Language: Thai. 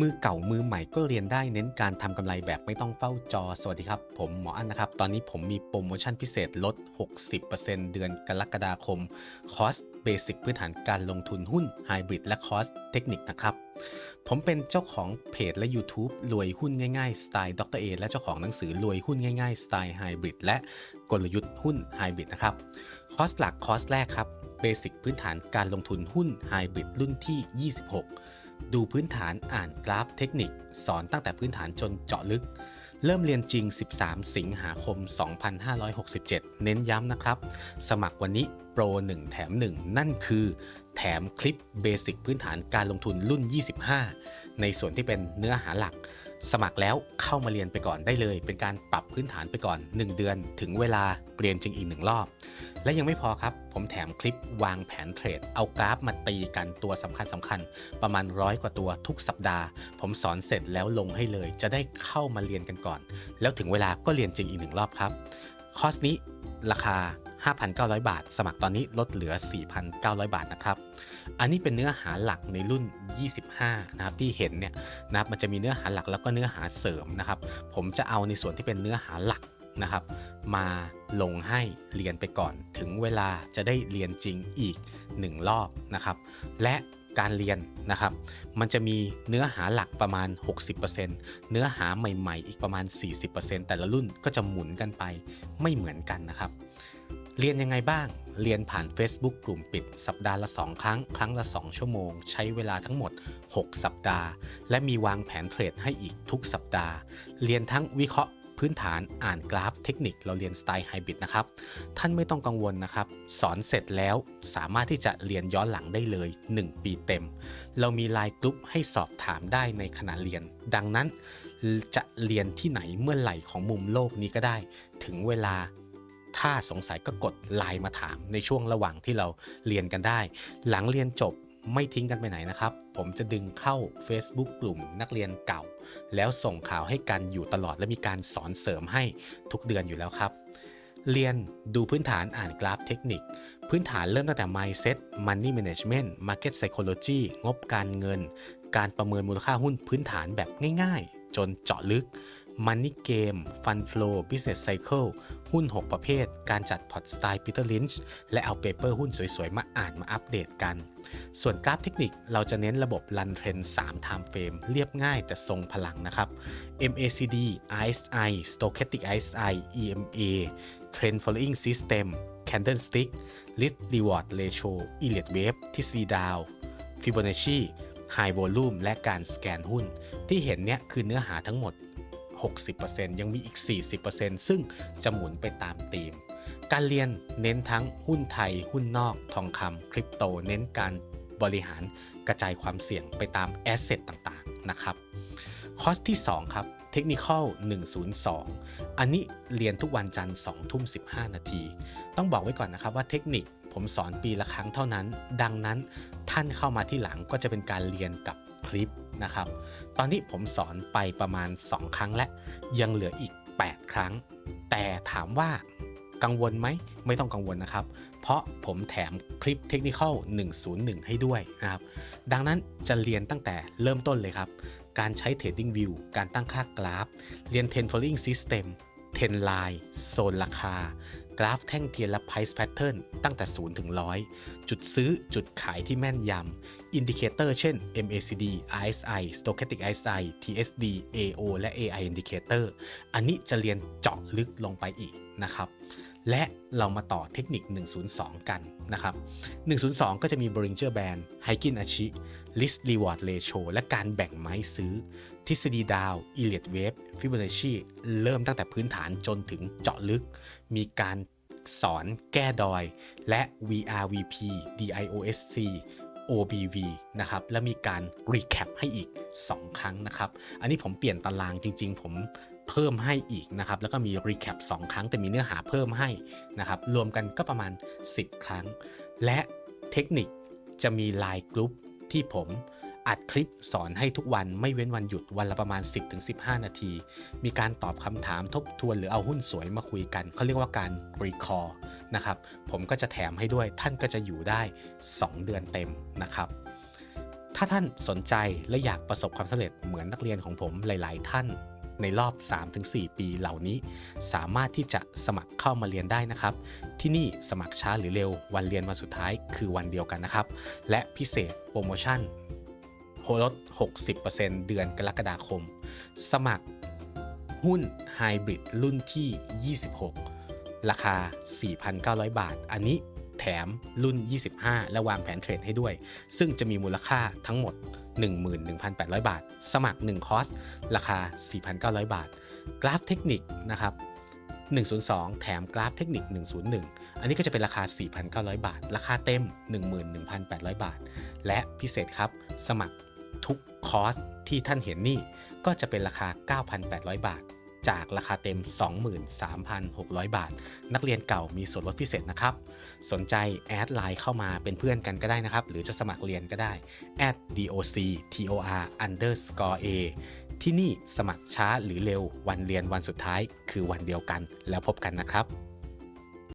มือเก่ามือใหม่ก็เรียนได้เน้นการทำกำไรแบบไม่ต้องเฝ้าจอ สวัสดีครับ ผมหมออั้นนะครับ ตอนนี้ผมมีโปรโมชั่นพิเศษลด 60%เดือนกรกฎาคม คอร์สเบสิกพื้นฐานการลงทุนหุ้นไฮบริดและคอร์สเทคนิคนะครับ ผมเป็นเจ้าของเพจและ YouTube รวยหุ้นง่ายๆ สไตล์ดรเอและเจ้าของหนังสือรวยหุ้นง่ายๆ สไตล์ไฮบริดและกลยุทธ์หุ้นไฮบริดนะครับ คอร์สหลักคอร์สแรกครับเบสิกพื้นฐานการลงทุนหุ้นไฮบริดรุ่นที่ 26 ดูพื้นฐานอ่านกราฟเทคนิค สอนตั้งแต่พื้นฐานจนเจาะลึก เริ่มเรียนจริง 13 สิงหาคม 2567 เน้นย้ำนะครับ สมัครวันนี้โปร 1 แถม 1 นั่นคือ แถมคลิปเบสิกพื้นฐานการลงทุนรุ่น 25 ในส่วนที่เป็นเนื้อหาหลัก สมัครแล้วเข้ามาเรียนไปก่อนได้เลย เป็นการปรับพื้นฐานไปก่อน 1 เดือน ถึงเวลาเรียนจริงอีกหนึ่งรอบ และยังไม่พอครับ ผมแถมคลิปวางแผนเทรด เอากราฟมาตีกันตัวสำคัญสำคัญ ประมาณร้อยกว่าตัวทุกสัปดาห์ ผมสอนเสร็จแล้วลงให้เลย จะได้เข้ามาเรียนกันก่อน แล้วถึงเวลาก็เรียนจริงอีกหนึ่งรอบครับ คอร์สนี้ราคา 5,900 บาท สมัครตอนนี้ลดเหลือ 4,900 บาทนะครับ อันนี้เป็นเนื้อหาหลักในรุ่น 25 นะครับที่เห็นเนี่ยนะครับมันจะมีเนื้อหาหลักแล้วก็เนื้อหาเสริมนะครับ ผมจะเอาในส่วนที่เป็นเนื้อหาหลักนะครับ มาลงให้เรียนไปก่อน ถึงเวลาจะได้เรียนจริงอีก 1 รอบนะครับ และการเรียนนะครับ มันจะมีเนื้อหาหลักประมาณ 60%เนื้อหาใหม่ ๆ อีกประมาณ 40%แต่ละรุ่นก็จะหมุนกันไปไม่เหมือนกันนะครับ เรียนยังไงบ้าง เรียนผ่าน Facebook กลุ่มปิด สัปดาห์ละ 2 ครั้ง ครั้งละ 2 ชั่วโมง ใช้เวลาทั้งหมด 6 สัปดาห์ และมีวางแผนเทรดให้อีกทุกสัปดาห์ เรียนทั้งวิเคราะห์พื้นฐานอ่านกราฟเทคนิคเราเรียนสไตล์ไฮบริดนะครับ ท่านไม่ต้องกังวลนะครับ สอนเสร็จแล้วสามารถที่จะเรียนย้อนหลังได้เลย 1 ปีเต็ม เรามีไลน์กลุ่มให้สอบถามได้ในขณะเรียน ดังนั้นจะเรียนที่ไหนเมื่อไหร่ของมุมโลกนี้ก็ได้ ถึงเวลา ถ้าสงสัยก็กดไลน์มาถามในช่วงระหว่างที่เราเรียนกันได้ หลังเรียนจบไม่ทิ้งกันไปไหนนะครับ ผมจะดึงเข้า Facebook กลุ่มนักเรียนเก่า แล้วส่งข่าวให้กันอยู่ตลอดและมีการสอนเสริมให้ทุกเดือนอยู่แล้วครับ เรียนดูพื้นฐานอ่านกราฟเทคนิค พื้นฐานเริ่มตั้งแต่ mindset money management market psychology งบการเงิน การประเมินมูลค่าหุ้นพื้นฐานแบบง่ายๆ จนเจาะลึก Money Game Fund Flow Business Cycle หุ้น 6 ประเภท การจัดพอร์ตสไตล์ Peter Lynch และเอาเปเปอร์หุ้นสวยๆ มาอ่านมาอัปเดตกัน ส่วนกราฟเทคนิคเราจะเน้นระบบ Run Trend 3 Time Frame เรียบง่ายแต่ทรงพลังนะครับ MACD RSI Stochastic RSI EMA Trend Following System Candlestick Risk Reward Ratio Elliott Wave ทฤษฎีดาว Fibonacci High Volume และการสแกนหุ้น ที่เห็นเนี่ยคือเนื้อหาทั้งหมด 60%ยังมีอีก 40%ซึ่งจะหมุนไปตามธีม การเรียนเน้นทั้งหุ้นไทย หุ้นนอก ทองคำคริปโต เน้นการบริหารกระจายความเสี่ยงไปตามแอสเซทต่างๆ นะครับ คอร์สที่ 2 ครับเทคนิคอล102 อันนี้เรียนทุกวันจันทร์2ทุ่ม 15 นาที ต้องบอกไว้ก่อนนะครับว่าเทคนิค ผมสอนปีละครั้งเท่านั้น ดังนั้นท่านเข้ามาที่หลังก็จะเป็นการเรียนกับคลิปนะครับ ตอนนี้ผมสอนไปประมาณ 2 ครั้งและ ยังเหลืออีก 8 ครั้ง แต่ถามว่ากังวลไหมไม่ต้องกังวลนะครับ เพราะผมแถมคลิปเทคนิคอล101 ให้ด้วยนะครับ ดังนั้นจะเรียนตั้งแต่เริ่มต้นเลยครับ การใช้ Trading View การตั้งค่ากราฟ เรียน Ten Following System 10 Line โซนราคา กราฟแท่งเทียนและ Price Pattern ตั้งแต่ 0 ถึง 100 จุดซื้อจุดขายที่แม่นยำอินดิเคเตอร์เช่น MACD RSI Stochastic RSI TSD AO และ AI Indicator อันนี้จะเรียนเจาะลึกลงไปอีกนะครับ และเรามาต่อเทคนิค 102 กันนะครับ 102 ก็จะมี Bollinger Band h i k i n Achi Risk Reward Ratio และการแบ่งไม้ซื้อ ทฤษฎีดาว Elliott Wave Fibonacci เริ่มตั้งแต่พื้นฐานจนถึงเจาะลึก มีการสอนแก้ดอย และ VRVP DIOSC OBV นะครับ และมีการ recap ให้อีก 2 ครั้งนะครับ อันนี้ผมเปลี่ยนตารางจริง ๆ ผม เพิ่มให้อีกนะครับแล้วก็มี recap 2 ครั้งแต่มีเนื้อหาเพิ่มให้นะครับรวมกันก็ประมาณ 10 ครั้ง และเทคนิคจะมีไลน์กลุ่มที่ผมอัดคลิปสอนให้ทุกวันไม่เว้นวันหยุดวันละประมาณ 10-15 นาที มีการตอบคำถามทบทวนหรือเอาหุ้นสวยมาคุยกัน เขาเรียกว่าการ recall นะครับ ผมก็จะแถมให้ด้วยท่านก็จะอยู่ได้ 2 เดือนเต็มนะครับ ถ้าท่านสนใจและอยากประสบความสำเร็จเหมือนนักเรียนของผมหลาย ๆ ท่าน ในรอบ 3-4 ปีเหล่านี้ สามารถที่จะสมัครเข้ามาเรียนได้นะครับ ที่นี่สมัครช้าหรือเร็ว วันเรียนวันสุดท้ายคือวันเดียวกันนะครับ และพิเศษโปรโมชั่นลด 60%เดือนกรกฎาคม สมัครหุ้นไฮบริดรุ่นที่ 26 ราคา 4,900 บาท อันนี้ แถมรุ่น 25 และวางแผนเทรดให้ด้วย ซึ่งจะมีมูลค่าทั้งหมด 11,800 บาท สมัคร 1 คอร์ส ราคา 4,900 บาท กราฟเทคนิคนะครับ102 แถมกราฟเทคนิค 101 อันนี้ก็จะเป็นราคา 4,900 บาท ราคาเต็ม 11,800 บาท และพิเศษครับ สมัครทุกคอร์สที่ท่านเห็นนี่ ก็จะเป็นราคา 9,800 บาท จากราคาเต็ม 23,600 บาท นักเรียนเก่ามีส่วนลดพิเศษนะครับ สนใจแอดไลน์เข้ามาเป็นเพื่อนกันก็ได้นะครับ หรือจะสมัครเรียนก็ได้ at doc tor underscore a ที่นี่สมัครช้าหรือเร็ววันเรียนวันสุดท้ายคือวันเดียวกันแล้วพบกันนะครับ